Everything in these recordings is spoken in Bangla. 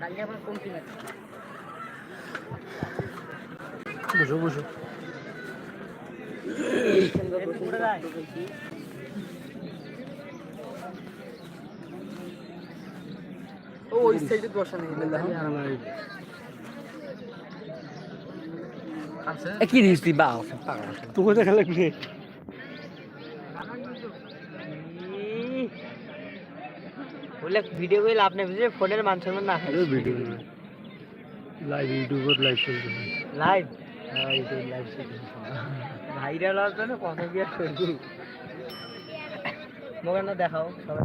কালকে আবার কোন টিম আছে? বসো বসো। ও ওই সাইডে বসা নেই। কি দিস তুই? বাও তোকে দেখা লাগবে বলে ভিডিও করে লাভ নেই বুঝলি? ফোনের মান সম্মান না ভিডিও লাইভ ইউটিউবের লাইভ চলছে লাইভ হ্যাঁ ইউটিউব লাইভ চলছে ভাইরাল হওয়ার জন্য কত কি আর করবি মোবাইল না দেখাও সবাই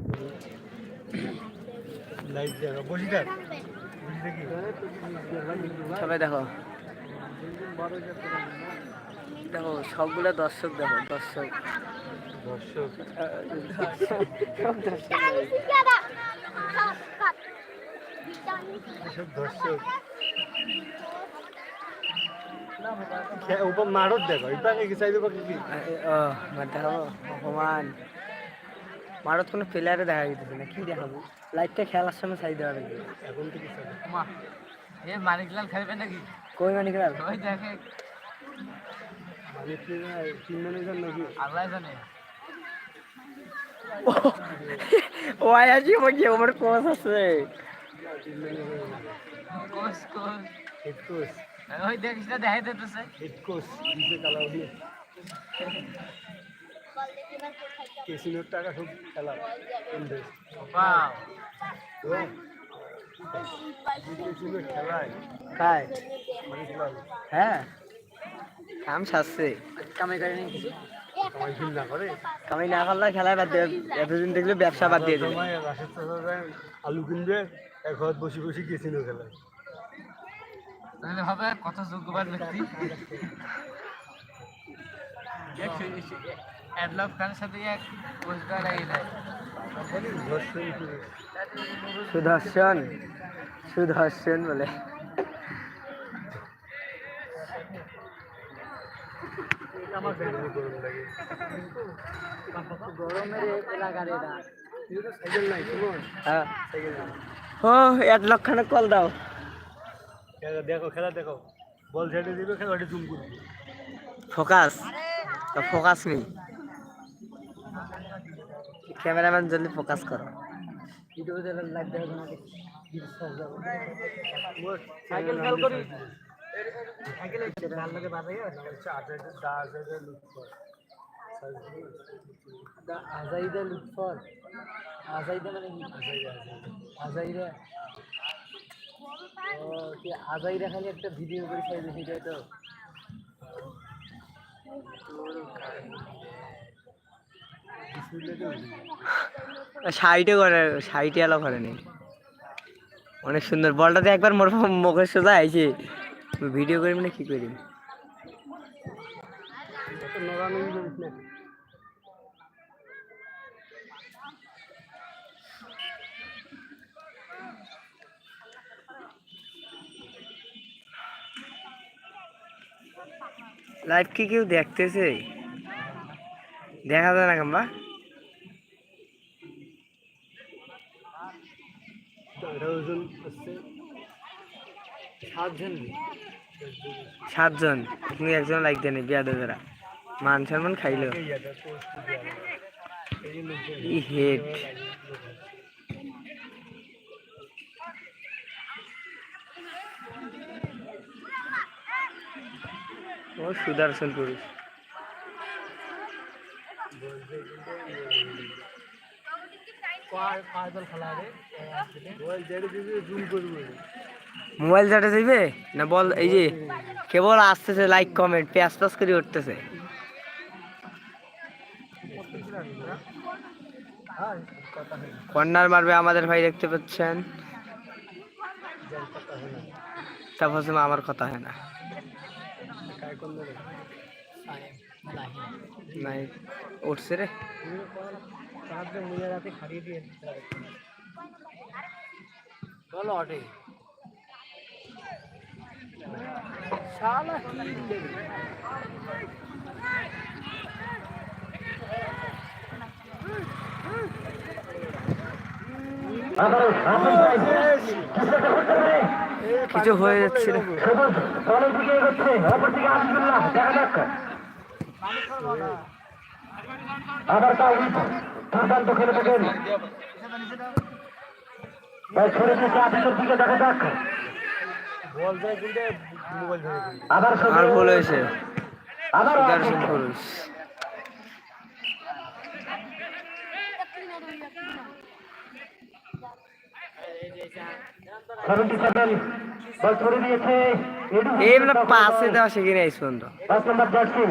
লাইভ দেখা বসি থাক। সবাই দেখো দেখো সবগুলো দর্শক দেখো দর্শক। দর্শক। সব দর্শক। মারত দেখো ইপাকে কি চাইবে পাকে কি? ও অপমান। ভারত কোনো প্লেয়ারে দেখা যেতেছে না কি দেখাবো? লাইটটা খেলার সময় চাই দেওয়া নাকি? এখন কি মা এ মানিকলাল খেলবে নাকি? কই মানে খেলার ওই দেখে। টিম ম্যানেজার নাকি? আল্লাহ জানে। ও আয় আছি বলছি আমার আছে টিম ম্যানেজার কোচ কোচ ওই দেখিস না দেখাই দিতেছে হেড কোচ দিতে কালা হলে কেসিনোর টাকা সব খেলা। খেলায়। খায় মানে হ্যাঁ। কাম সারছে। কামাই করে নেই কিছু কামাই না করলে খেলায় বাদ দিয়ে এতদিন দেখলে ব্যবসা বাদ দিয়ে দেবে সময় আলু কিনবে এক ঘর বসে বসে কেসিনো খেলায়। তাহলে হবে কত যোগ্যবান ব্যক্তি? অ্যাডলভ খানের সাথে এক এই নাই ধর্ষণ সুদর্শন সুদর্শন বলে আমার ফ্যামিলি গরম লাগে গরমের এলাকার এটা সাইকেল নাই সুমন হ্যাঁ সাইকেল নাই ও এক লক্ষ খানে কল দাও। খেলা দেখো খেলা দেখো। বল ছেড়ে দিবে খেলা ওটা জুম করবে। ফোকাস। তো ফোকাস নেই। ক্যামেরাম্যান জলদি ফোকাস করো। খেল করি সাইকেল লুক কর। আজাইদা খালি একটা ভিডিও করে ছাইছে সেটাই তো সাইটে করে সাইটে এলো করে নেই অনেক সুন্দর। বলটাতে একবার মোর মুখের সোজা আইছে। ভিডিও করি মানে কি করি? নরানি লাইভ কি কেউ দেখতেছে? দেখা যায় না কাম্বা আঠারো জন আসছে। সাতজন তুমি একজন লাইক দেনি বিয়া দেবেরা মান সম্মান খাইলো। হেড ও সুদর্শন পুরুষ। বল ছেড়ে দিবে জুম করবে। মোবাইল চাটে যাইবে না বল, এই যে কেবল আসতেছে লাইক কমেন্ট প্যাস প্যাস করে উঠতেছে। কর্নার মারবে আমাদের ভাই দেখতে পাচ্ছেন। তারপর আমার কথা হয় না। উঠছে রে। অটে। শালা কি কিছু হয়ে যাচ্ছে রে। সবুজ দিকে এগোচ্ছে অপরদিকে দেখা যাক আবার দুর্দান্ত খেলে থাকেন ছড়ে দিকে দেখা যাক আর ভুল হয়েছে। আবার সুদর্শন পুরুষ সেভেন্টি সেভেন বল ছড়ে দিয়েছে এডু এই মানে পাশে দেওয়া শিখে নেই পর্যন্ত পাঁচ নম্বর জার্সি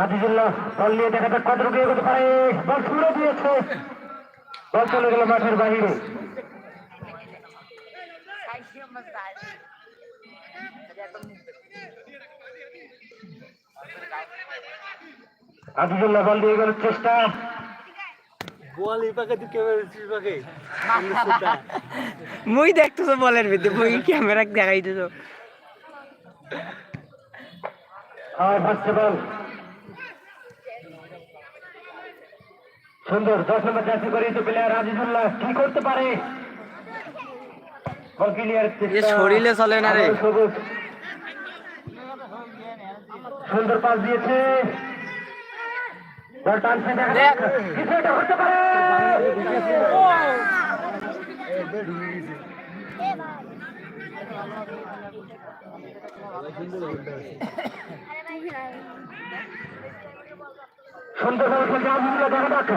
আজিজুল্লাহ বল নিয়ে দেখা যাক কত রুকিয়ে এগোতে পারে। বল ছুড়ে দিয়েছে। বল চলে গেল মাঠের বাহিরে। আজিজুল্লাহ বল দিয়ে গেল চেষ্টা। বল এই পাকে তুই ক্যামেরা পাকে? মুই দেখতেছো বলের ভিতরে মুই ক্যামেরা দেখাইতেছো। আর ভাসছে বল। সুন্দর দশ নম্বর জার্সি করিয়েছে প্লেয়ার আজিজুল্লাহ কি করতে পারে? শরীরে চলে না রে। সুন্দর পাস দিয়েছে বল টানছে দেখা যাক। কিছু একটা করতে পারে সুন্দর বল খেলছে আজিজুল্লাহ দেখা যাক।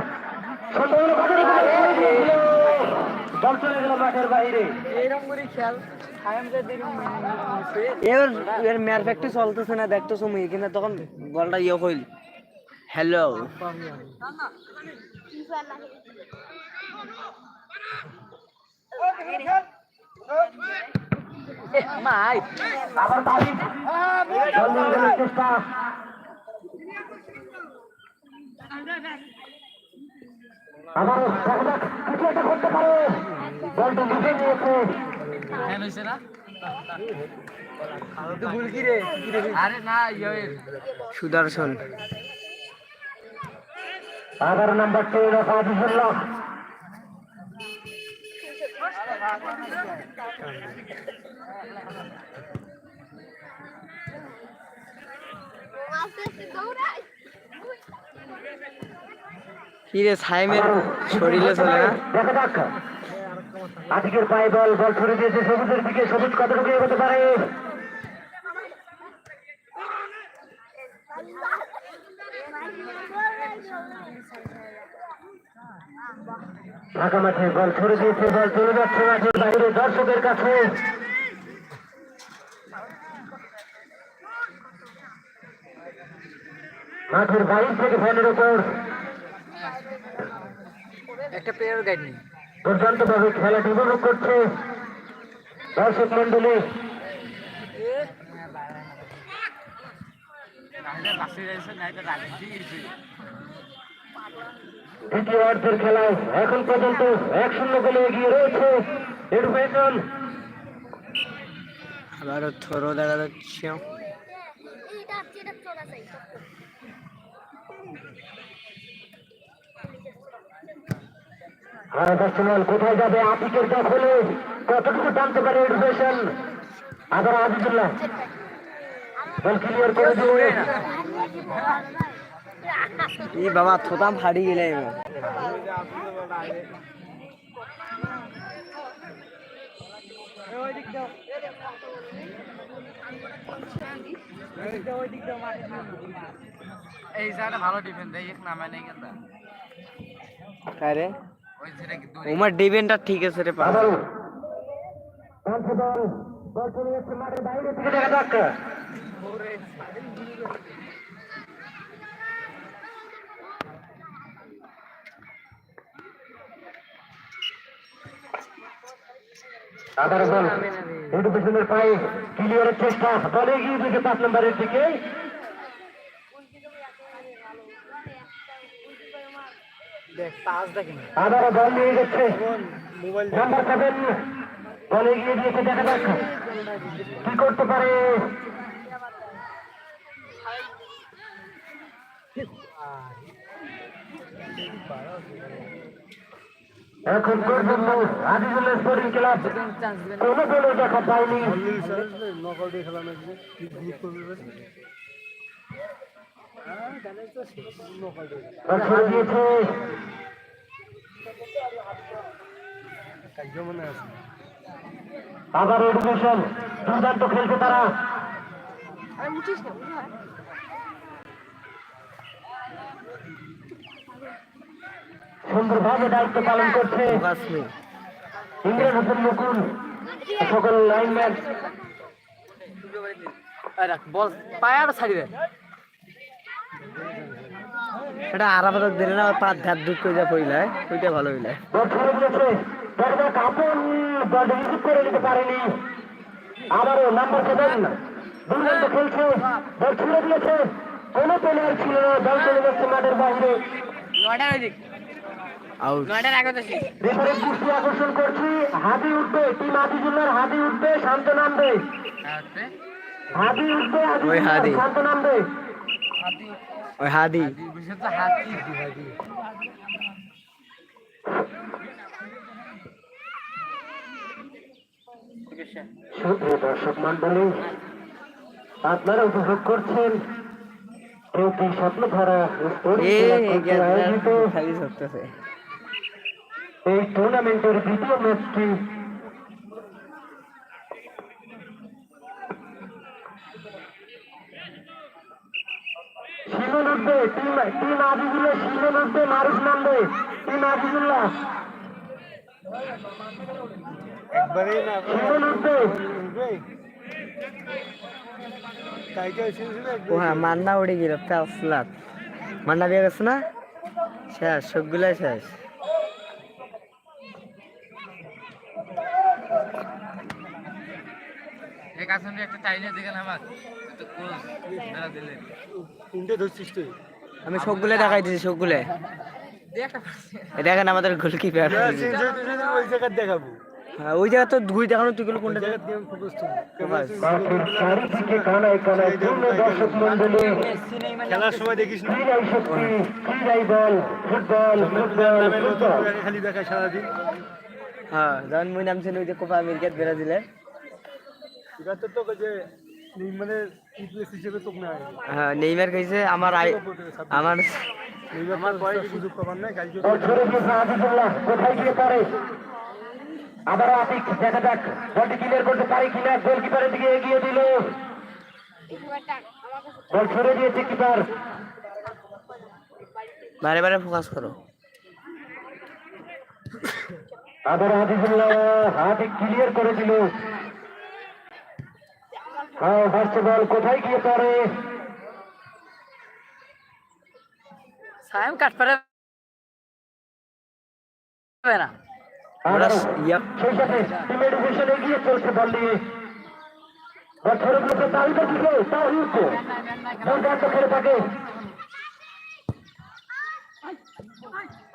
সুন্দর কত রকম করে দিয়েছিল। বল চলে গেল মাঠের বাইরে। এরকম করে খেল। খায়াম এর এর ফ্যাক্টরি চলতেছে না দেখতেছো মুই এখানে তখন বলটা ইয়ে হইল। হ্যালো মাই আবার চেষ্টা। আবারও কিছু একটা করতে পারে। বলটা লিখে নিয়েছে। ফ্যান হয়েছে না ভুল কি রে? কি রে? আরে না ইয়ে সুদর্শন। এগারো নাম্বার টেন অফ আজিজুল্লাহ কি রে সাইমের শরীরে চলে না? আজকের পায়ে বল বল ছড়ে দিয়েছে সবুজের দিকে সবুজ কতটুকু এগোতে পারে? ফাঁকা মাঠে বল ছড়ে দিয়েছে বল চলে যাচ্ছে মাঠের বাইরে দর্শকের কাছে। মাঠের বাইরে থেকে ফ্যানের ওপর একটা প্লেয়ার গাইড নেই দুর্দান্ত ভাবে খেলাটি উপভোগ করছে দর্শক মন্ডলী দ্বিতীয় অর্ধের খেলায় এখন পর্যন্ত এক শূন্য গোলে এগিয়ে রয়েছে এডুকেশন। আবারও থরো দেখা যাচ্ছে। আর কোথায় যাবে? আতিকের দখলে কতটুকু টানতে পারে এডুকেশন আবার আজিজুল্লাহ বল ক্লিয়ার করে দিয়ে ই বাবা থোতাম ফাড়ি গেলে এই জায়গাটা ভালো ডিফেন্স দেয় এক নামে নেই কিন্তু কায় রে ওই যেটা কি দূরে ওমার ডিভেন্টটা ঠিক আছে রে। পাগল। বল পায়ে ক্লিয়ারের চেষ্টা। বলে দিকে পাঁচ নম্বরের দিকে দেখ পাঁচ দেখেন আবারও বল নিয়ে গেছে মোবাইল নাম্বার সেভেন বল এগিয়ে দিয়েছে দেখা যাক। কি করতে পারে? এখন পর্যন্ত আজিজুলের স্পোর্টিং ক্লাব কোন দলের দেখা পায়নি। আবার এডুকেশন দুর্দান্ত খেলছে তারা। সুন্দরভাবে দায়িত্ব পালন করছে। ইংরেজ হোসেন মুকুল সকল লাইনম্যান বল পায়ার ছাড়ি দে। এটা আরাপাতক দিলে না পা ধার দুধ করে যা পড়িলে ওইটা ভালো হইলে। আবারও নাম্বার সেভেন দুর্দান্ত খেলছে বল ছেড়ে দিয়েছে। কোনো প্লেয়ার ছিল না দল চলে যাচ্ছে মাঠের বাইরে। দৃষ্টি আকর্ষণ করছি হাদি উঠবে টিম আজিজুল্লার হাদি উঠবে শান্ত নামবে। হাদি উঠবে? শান্ত নামবে। ওই হাদি। দর্শক মন্ডলী আপনারা উপভোগ করছেন কি স্বপ্ন ধারা আয়োজিত এই টুর্নামেন্টের দ্বিতীয় ম্যাচটি শিমন উঠবে টিম টিম আজিজুল্লাহ উঠবে মারুফ নামবে টিম আজিজুল্লাহ। না উঠবে ও হ্যাঁ মান্না উড়ে গেল আসলাত মান্না বিয়ে গেছে না? শেষ সবগুলাই শেষ। এক একটা চাইলে দেখেন আমার তো কোচ মেরা দিলে? তিনটে ধরছিস তুই। আমি সবগুলো দেখাই দিয়েছি সবগুলো দেখেন আমাদের গোলকিপার। ওই দেখাবো। ওই জায়গা তো ঘুরি দেখানো তুই কোনটা খেলার সময় দেখিস না। খালি দেখায় সারাদিন হ্যাঁ যখন মুই নামছিল ওই যে কোপা আমেরিকাত ব্রাজিলে হ্যাঁ নেইমার কইছে আমার আমার আমার পরে সুযোগ পাবার নাই কালকে বল ছড়ে দিয়েছে আজিজুল্লাহ কোথায় গিয়ে পড়ে? আবারও আতিক দেখা যাক। বলটি ক্লিয়ার করতে পারে কিনা গোলকিপারের দিকে এগিয়ে দিল। বল ছড়ে দিয়েছে কিপার। বারে বারে ফোকাস করো। আবার হাতে ক্লিয়ার করে দিল। ফার্স্ট বল কোথায় গিয়ে পড়ে? সাইম কাট পারে না। ওরা আবারও ইয়া সেই সাথে টিম এডুকেশন এগিয়ে চলছে বল নিয়ে। ছড়ে দিয়েছে তাহিদের দিকে তাহিদ দুর্দান্ত খেলে থাকে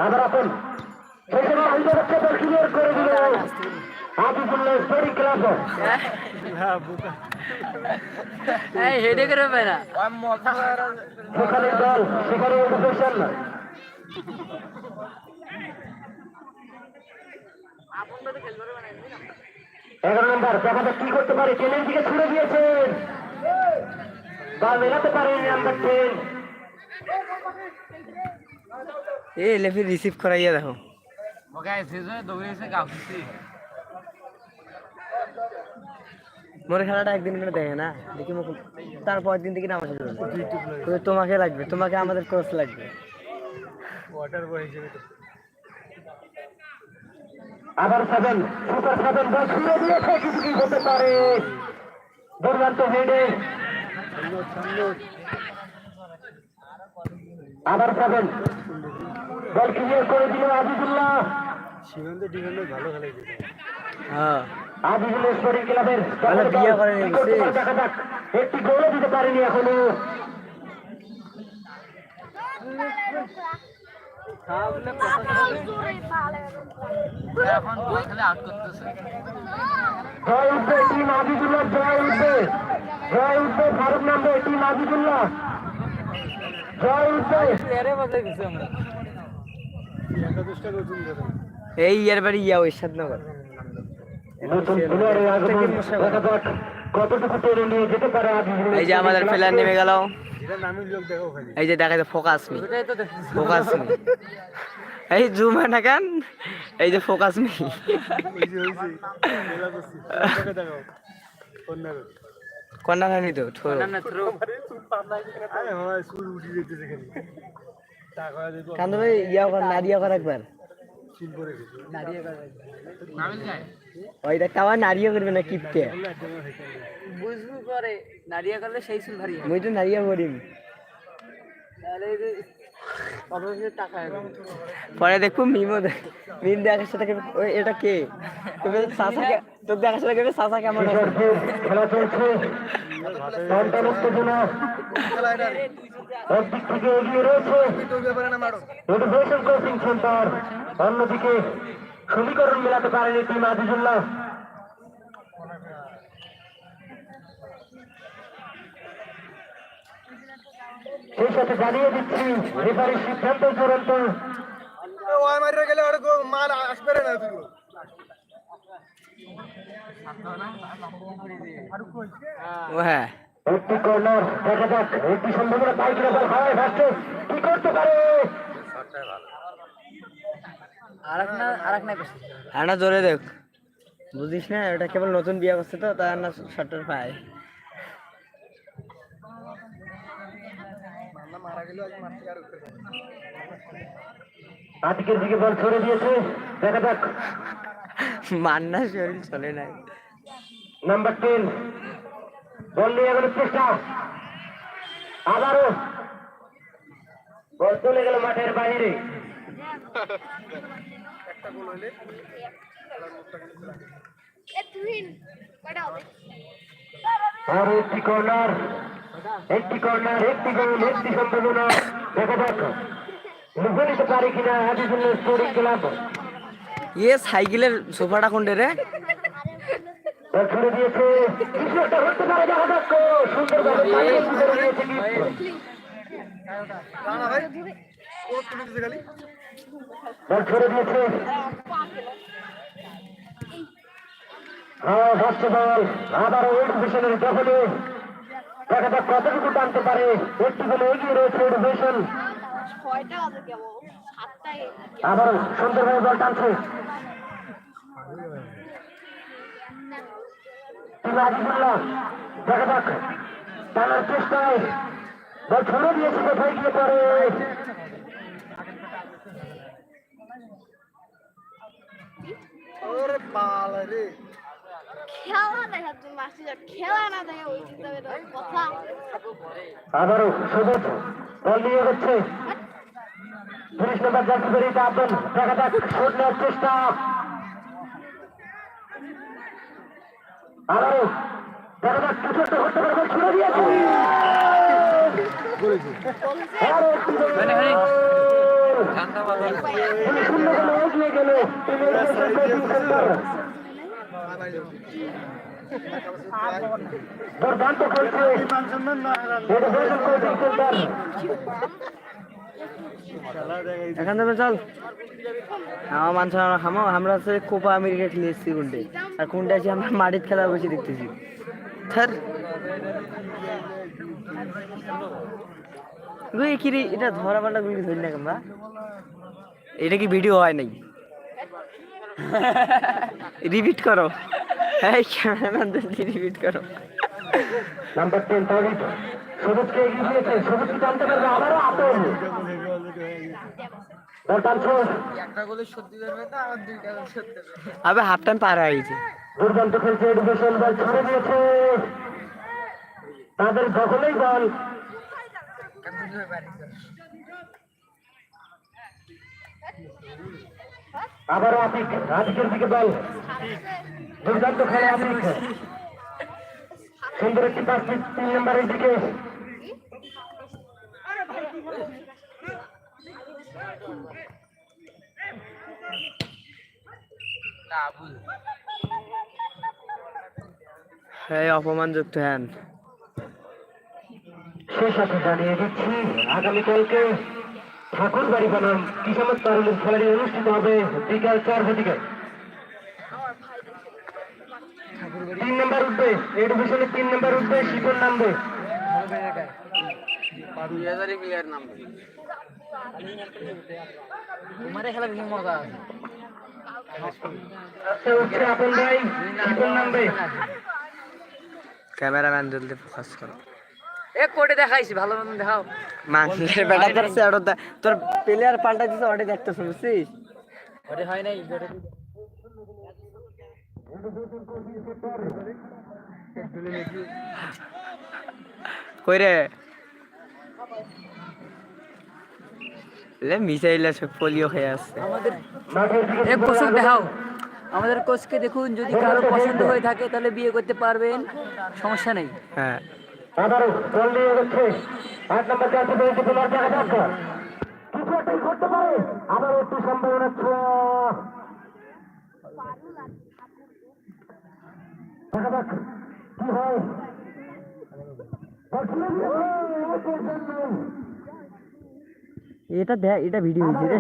আবার আপন সেই সময় ক্লিয়ার করে দিল। আজিজুল্লাহ স্পোর্টিং ক্লাব হ্যাঁ এই হেডে করে না সেখানে দল সেখানে এডুকেশন এগারো নম্বর দেখা যাক কি করতে পারে? টেনের দিকে ছুড়ে দিয়েছেন বা মেলাতে পারেন নাম্বার টেন এ লেফি রিসিভ করাইয়া দেখো। ওকে সিজনে দৌড়েছে মোর খেলাটা একদিন করে দেখে না। দেখি মুখ তারপর দিন থেকে নামাজ শুরু করে। তোমাকে লাগবে তোমাকে আমাদের কোচ লাগবে। ওয়াটার বয় হিসেবে আবার সেভেন সুপার সেভেন বল ছুড়ে দিয়েছে কিছু কি হতে পারে? দুর্দান্ত হেডে আবার সেভেন বল ক্লিয়ার করে দিল আজিজুল্লাহ। সীমান্ত ডিফেন্ডার ভালো খেলেছে। হ্যাঁ। আজিজুল স্পোর্টিং ক্লাবের। দেখা যাক। একটি গোলও দিতে পারেনি এখনও। জয় উঠবে টিম আজিজুল্লাহ জয় উঠবে। জয় উঠবে ফারুক নামবে টিম আজিজুল্লাহ। জয় উঠবে। এই ইয়ার বাড়ি ইয়া ইরশাদনগর নতুন এই যে আমাদের প্লেয়ার নেমে গেল। এই যে দেখা যায় ফোকাস মি ফোকাস মি এই জুম না কেন? এই যে ফোকাস মি অন্যান্য কন্যা খানি তো টাকা ভাই ইয়া কর নারিয়া কর একবার। করে। গেছে নামিল যায় ওই দেখ আমার নারিয়া করবে না কিপটে বুঝবু করে নারিয়া করলে সেই চুল মুই তো নারিয়া করিম তাহলে পরে দেখ মিম দেখার সাথে ওই এটা কে? সাসা তোর দেখার সাথে কেবে সাসা কেমন খেলা চলছে সন্তান উত্তেজনা একদিক থেকে এগিয়ে রয়েছে এডুকেশন কোচিং সেন্টার অন্যদিকে সমীকরণ মেলাতে পারেনি টিম আজিজুল্লাহ। সেই সাথে জানিয়ে দিচ্ছি রেফারির সিদ্ধান্ত চূড়ান্ত। ওই মারিয়ে গেলে মাল আসবে না হ্যাঁ। একটি কর্নার দেখা যাক একটি সম্ভাবনা হয় কি করতে পারে? আর এক না আর এক না করছে আর না জোরে দেখ। বুঝিস না এটা কেবল নতুন বিয়ে করছে তো তার না শর্টের পায় আজকের দিকে বল ছড়ে দিয়েছে দেখা যাক। মান্না শরীর চলে নাই। নাম্বার টেন বল নিয়ে এগোনোর চেষ্টা। আবারও। বল চলে গেল মাঠের বাইরে। আর একটি কর্নার একটি কর্নার একটি গোল একটি সম্ভাবনা। দেখা যাক। লিখে নিতে পারে কিনা আজিজুল্লাহ স্পোর্টিং ক্লাব। ইয়ে সাইকেলের সোফাটা কোনটে রে? বল দিয়েছে কিছু একটা হতে পারে দেখা যাক। সুন্দরভাবে পালিয়ে দিয়েছে বল ছড়ে দিয়েছে। হ্যাঁ ফার্স্ট বল আবারও এডুকেশনের দখলে। দেখা যাক কতটুকু টানতে পারে। একটু বলে এগিয়ে রয়েছে কেমন সাতটায় আবারও সুন্দরভাবে বল টানছে। টিম আজিজুল্লাহ দেখা যাক টানার চেষ্টায়। বল ছড়ে দিয়েছে কোথায় গিয়ে পড়ে? ওরে বাল রে খেলা খেলা না দেখে ওই চিন্তা কথা। আবারও সবুজ বল নিয়ে হচ্ছে। তিরিশ নম্বর জার্সি বেরিয়ে আপন দেখা যাক শোট নেওয়ার চেষ্টা। আবারও দেখা যাক কিছু একটা করতে পারবে ছুড়ে দিয়েছে। আরও এখান থেকে চল। আমার মানুষ আমরা আমরা হচ্ছে কোপা আমেরিকা খেলে এসেছি কোনটে আর কোনটা আছে আমরা মাটির খেলা বসে দেখতেছি। স্যার। গুই কি রে এটা ধরা পাল্টা গুলি ধরি না আমরা? এটা কি ভিডিও হয় নাই রিপিট করো। এই ক্যামেরাম্যান রিপিট করো। নাম্বার টেন তাহিদ সবুজকে এগিয়ে দিয়েছে সবুজ কি জানতে পারবে আবারও আপন আবে হাফ টাইম পার হয়ে গেছে। দুর্দান্ত খেলছে এডুকেশন বল ছড়ে দিয়েছে। তাদের দখলেই বল আবারও আফিক আজকের দিকে বল। দুর্দান্ত খেলে সুন্দর একটি পাস তিন নম্বরের দিকে। এই অপমানযুক্ত হ্যান। সাথে জানিয়ে দিচ্ছি আগামীকালকে ঠাকুরবাড়ি বনাম কিসামত তারুলের খেলাটি অনুষ্ঠিত হবে বিকাল চার ঘটিকে তিন নম্বর উঠবে এই ডিভিশনে তিন নম্বর উঠবে আচ্ছা শিকন নামবে। ক্যামেরাম্যান জলদি ফোকাস করো। এ কোটে দেখাইছি ভালো মতন দেখাও। মাংসের বেটা তোর সে তোর প্লেয়ার পাল্টা দিছে ওটা দেখতে শুনছিস ওটা হয় নাই কই রে লে মিসাইলে সব পোলিও খেয়ে আসছে। আমাদের এক কোচক দেখাও। আমাদের কোচকে দেখুন যদি কারও পছন্দ হয়ে থাকে তাহলে বিয়ে করতে পারবেন। সমস্যা নেই। হ্যাঁ। আবারও বল নিয়ে যাচ্ছে আট নম্বর জার্সি পেয়েছে তোমার কিছু একটাই করতে পারে। আবার একটু সম্ভাবনা ছোঁয়া দেখা যাক কি হয়। এটা দেখ এটা ভিডিও হয়েছে রে।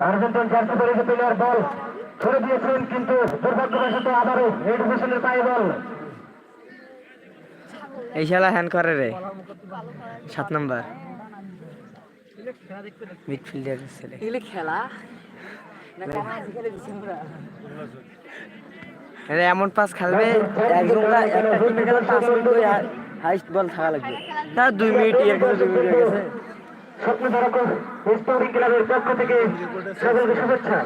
জার্সি পেয়েছে প্লেয়ার বল ছেড়ে দিয়েছেন কিন্তু দুর্ভাগ্যবশত আবারও ডিভিশনের পায়ে বল এই শালা হ্যান করে রে। সাত নাম্বার মিডফিল্ডার ছেলে। এগুলি খেলা? আরে এমন পাস খেলবে একজন একটা টিমে গেলে পাঁচ মিনিট করে হাইস্ট বল থাকা লাগবে। তার দুই মিনিট এর কিছু দুই মিনিট হয়ে গেছে স্বপ্ন ধারক স্পোর্টিং ক্লাবের পক্ষ থেকে সকলকে শুভেচ্ছা।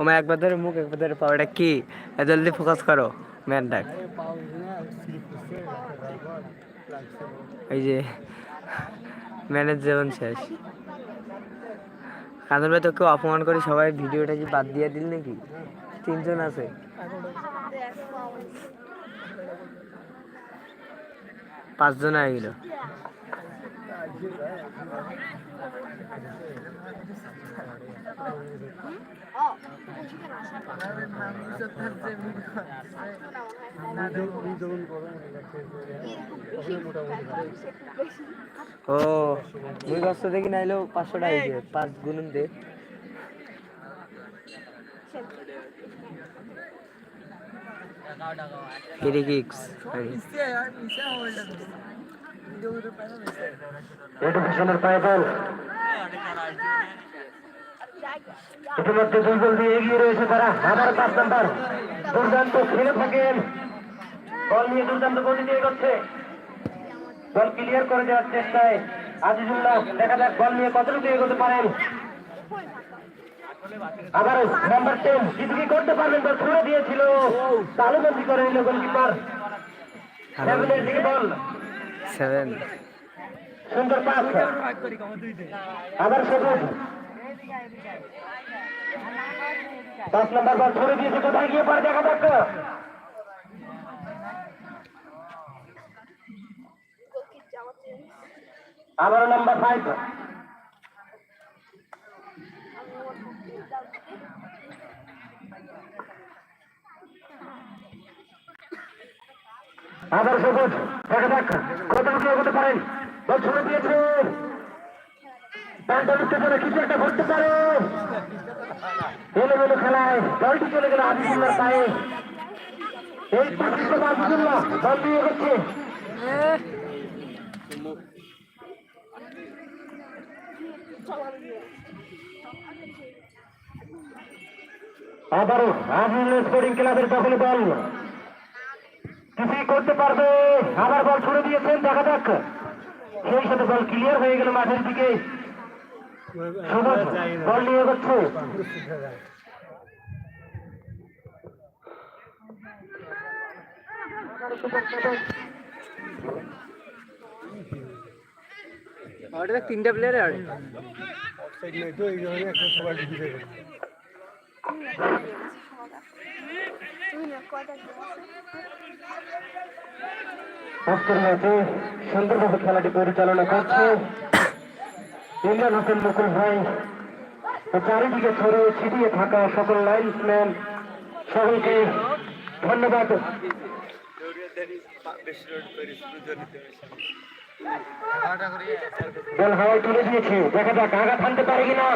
ওমা, একবার ধরে মুখ, একবার ধরে পাও এটা কি? জলদি ফোকাস করো ম্যান ডাক। এই যে ম্যানের জীবন শেষ। কাঁদন ভাই তোকে অপমান করে? সবাই ভিডিওটা কি বাদ দিয়ে দিল নাকি? তিনজন আছে। পাঁচজন হয়ে গেল। ও মুই কষ্ট দেখি নাইলেও পাঁচশো টাকা পাঁচ গুণন দে। Free kicks? এই পায়ে ইতিমধ্যে দুই গোল দিয়ে এগিয়ে রয়েছে তারা। আবার পাঁচ নাম্বার। দুর্দান্ত খেলে থাকেন। বল নিয়ে দুর্দান্ত গতিতে এগোচ্ছে। বল ক্লিয়ার করে দেওয়ার চেষ্টায় আজিজুল্লাহ। দেখা যাক বল নিয়ে কতটুকু এগোতে পারেন। আবারও নাম্বার টেন কিছু কি করতে পারবেন বল ছুড়ে দিয়েছিল। তালুবন্দি করে নিল গোলকিপার সেভেনের দিকে বল। সেভেন সুন্দর পাস আবার সবুজ। পাঁচ নম্বর বল ছড়ে দিয়েছে, কোথায় গিয়ে পরে দেখা যাক আবার নাম্বার ফাইভ আবার সবুজ দেখা যাক কতটুকু এগোতে পারেন। বল ছড়ে দিয়েছে। প্যান্টার উত্তেজনা কিছু একটা ঘটতে পারে। খেলায় দলটি চলে গেল পায়ে। এই দল দিয়ে আবারও আজিজুল্লাহ স্পোর্টিং ক্লাবের দখলে বল। কিছুই করতে পারবে। আবার বল ছুড়ে দিয়েছেন, দেখা যাক। সেই সাথে বল ক্লিয়ার হয়ে গেল মাঠের দিকে। তিনটা প্লেয়ার আর ম্যাচে সুন্দরভাবে খেলাটি পরিচালনা করছে। ইমরান হোসেন মুকুল ভাই চারিদিকে ছড়িয়ে ছিটিয়ে থাকা সকল লাইন্সম্যান সকলকে ধন্যবাদ বল তুলে দিয়েছে দেখা যাক আঘাত হানতে পারে কিনা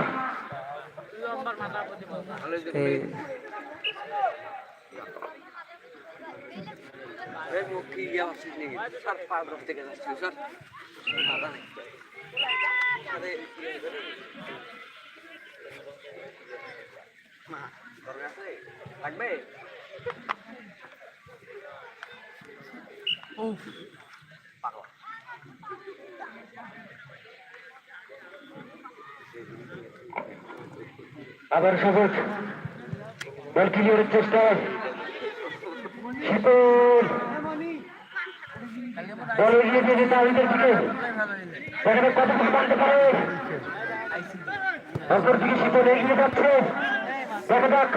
আবার সবুজ বল ক্লিয়ারের চেষ্টায় শীতল বল এগিয়ে দিয়ে যেতে আলিদের দিকে যাক কতটুকু টানতে পারে? অপর দিকে শীতল এগিয়ে যাচ্ছে। দেখা যাক।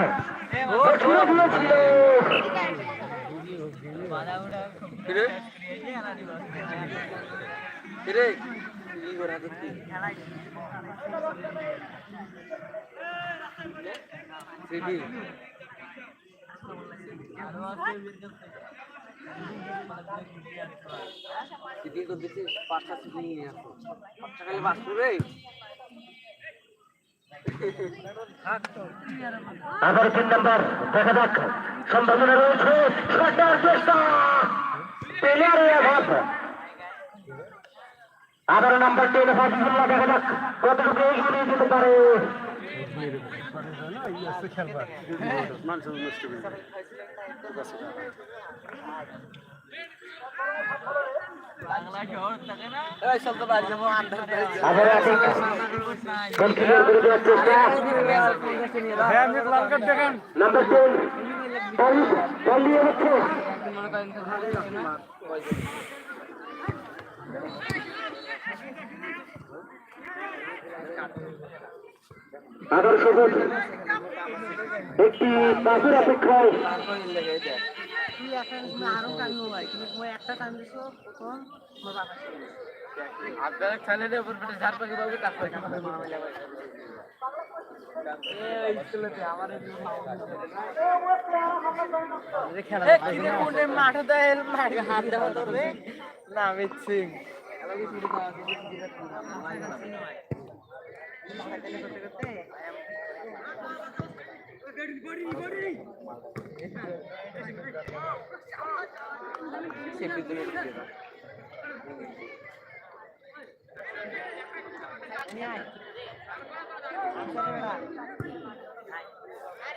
আবার তিন নাম্বার দেখা যাক। সম্ভাবনা রয়েছে শটার চেষ্টা। প্লেয়ারের অভাব আবার নাম্বার টেন ফাজিদুল্লাহ দেখা যাক। কতটুকু এগিয়ে যেতে পারে? আবার আটিক বল ক্লিয়ার করে দেওয়ার চেষ্টা নাম্বার টেন বল বল নিয়ে হচ্ছে আদর সবুজ একটি পাশের অপেক্ষায় আপনারা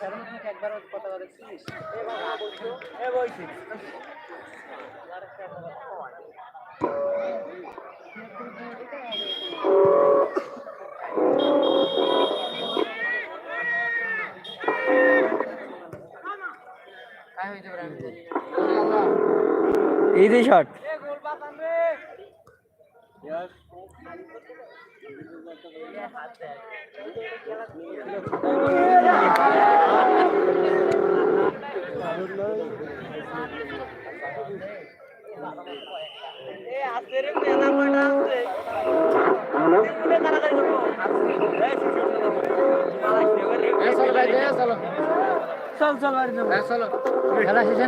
বল কি ভাই এই দেখ বুকিয়ে বসিয়ে গল্প করে ইজি শট চল চল বাড়ি যাব চলো খেলা শেষ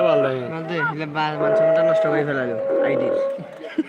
ভালো লাগে মান সম্মানটা নষ্ট করে ফেলালো আইডির